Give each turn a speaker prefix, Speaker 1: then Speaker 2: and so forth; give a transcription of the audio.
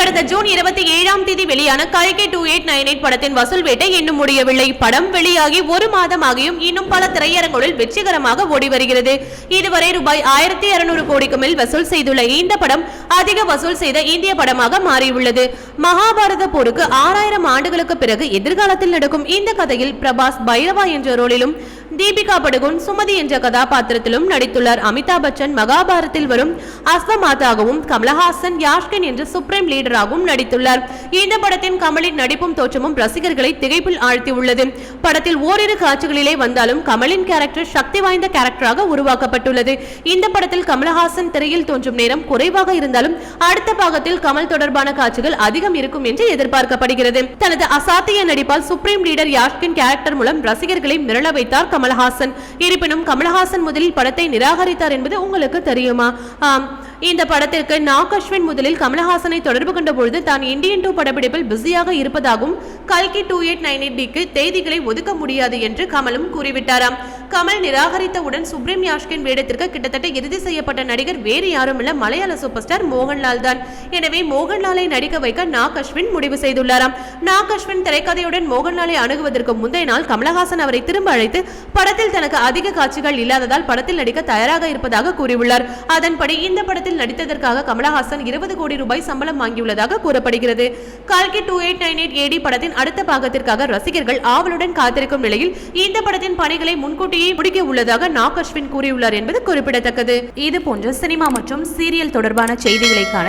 Speaker 1: கடந்த ஜூன் இருபத்தி ஏழாம் தேதி வெளியான கல்கி டூ எயிட் நைன் எயிட் படத்தின் வசூல் வேட்டை இன்னும் முடியவில்லை. படம் வெளியாகி ஒரு மாதமாகியும் இன்னும் பல திரையரங்குகளில் வெற்றிகரமாக ஓடி வருகிறது. இதுவரை ரூபாய் ஆயிரத்தி இருநூறு கோடிக்கு மேல் வசூல் செய்துள்ள இந்த படம் அதிக வசூல் செய்த இந்திய படமாக மாறியுள்ளது. மகாபாரத போருக்கு ஆறாயிரம் ஆண்டுகளுக்கு பிறகு எதிர்காலத்தில் நடக்கும் இந்த கதையில் பிரபாஸ் பைரவா என்ற ரோலிலும் தீபிகா படுகோன் சுமதி என்ற கதாபாத்திரத்திலும் நடித்துள்ளார் அமிதாப் பச்சன். மகாபாரத்தில் வரும் அஸ்வமாதாகவும் கமலஹாசன் யாஷ்கின் என்ற சுப்ரீம் லீடராகவும் நடித்துள்ளார். இந்த படத்தின் கமலின் நடிப்பும் தோற்றமும் ரசிகர்களை திகைப்பில் ஆழ்த்தியுள்ளது. படத்தில் ஓரிரு காட்சிகளிலே வந்தாலும் கமலின் கேரக்டர் சக்தி வாய்ந்த கேரக்டராக உருவாக்கப்பட்டுள்ளது. இந்த படத்தில் கமலஹாசன் திரையில் தோன்றும் நேரம் குறைவாக இருந்தாலும் அடுத்த பாகத்தில் கமல் தொடர்பான காட்சிகள் அதிகம் இருக்கும் என்று எதிர்பார்க்கப்படுகிறது. தனது அசாத்திய நடிப்பால் சுப்ரீம் லீடர் யாஷ்கின் கேரக்டர் மூலம் ரசிகர்களை மிரள வைத்தார் கமல் கமலஹாசன். இருப்பினும் கமலஹாசன் முதலில் படத்தை நிராகரித்தார் என்பது உங்களுக்கு தெரியுமா? இந்த படத்திற்கு நாக் அஸ்வின் முதலில் கமலஹாசனை தொடர்பு கொண்ட பொழுது தான் இந்தியன் டூ படப்பிடிப்பில் பிஸியாக இருப்பதாகவும் கல்கி டூ எயிட் நைன் எயிட் டிக்கு தேதிகளை ஒதுக்க முடியாது என்று கமலும் கூறிவிட்டாராம். கமல் நிராகரித்தவுடன் சுப்ரீம் யாஷ்கின் வேடத்திற்கு கிட்டத்தட்ட இறுதி செய்யப்பட்ட நடிகர் வேறு யாருமில்ல மலையாள சூப்பர் ஸ்டார் மோகன்லால் தான். எனவே மோகன்லாலை நடிக்க வைக்க நாக் அஸ்வின் முடிவு செய்துள்ளாராம். நாக் அஸ்வின் திரைக்கதையுடன் மோகன்லாலை அணுகுவதற்கு முந்தைய நாள் கமலஹாசன் அவரை திரும்ப அழைத்து படத்தில் தனக்கு அதிக காட்சிகள் இல்லாததால் படத்தில் நடிக்க தயாராக இருப்பதாக கூறியுள்ளார். அதன்படி இந்த படத்தில் நடித்ததற்காக கமலஹாசன் இருபது கோடி ரூபாய் சம்பளம் வாங்கியுள்ளதாக கூறப்படுகிறது. கால்கி two eight nine eight AD படத்தின் அடுத்த பாகத்திற்காக ரசிகர்கள் ஆவலுடன் காத்திருக்கும் நிலையில் இந்த படத்தின் பணிகளை முன்கூட்டியே முடிக்க உள்ளதாக நாக் அஸ்வின் கூறியுள்ளார் என்பது குறிப்பிடத்தக்கது.
Speaker 2: இது போன்ற சினிமா மற்றும் சீரியல் தொடர்பான செய்திகளைக்கான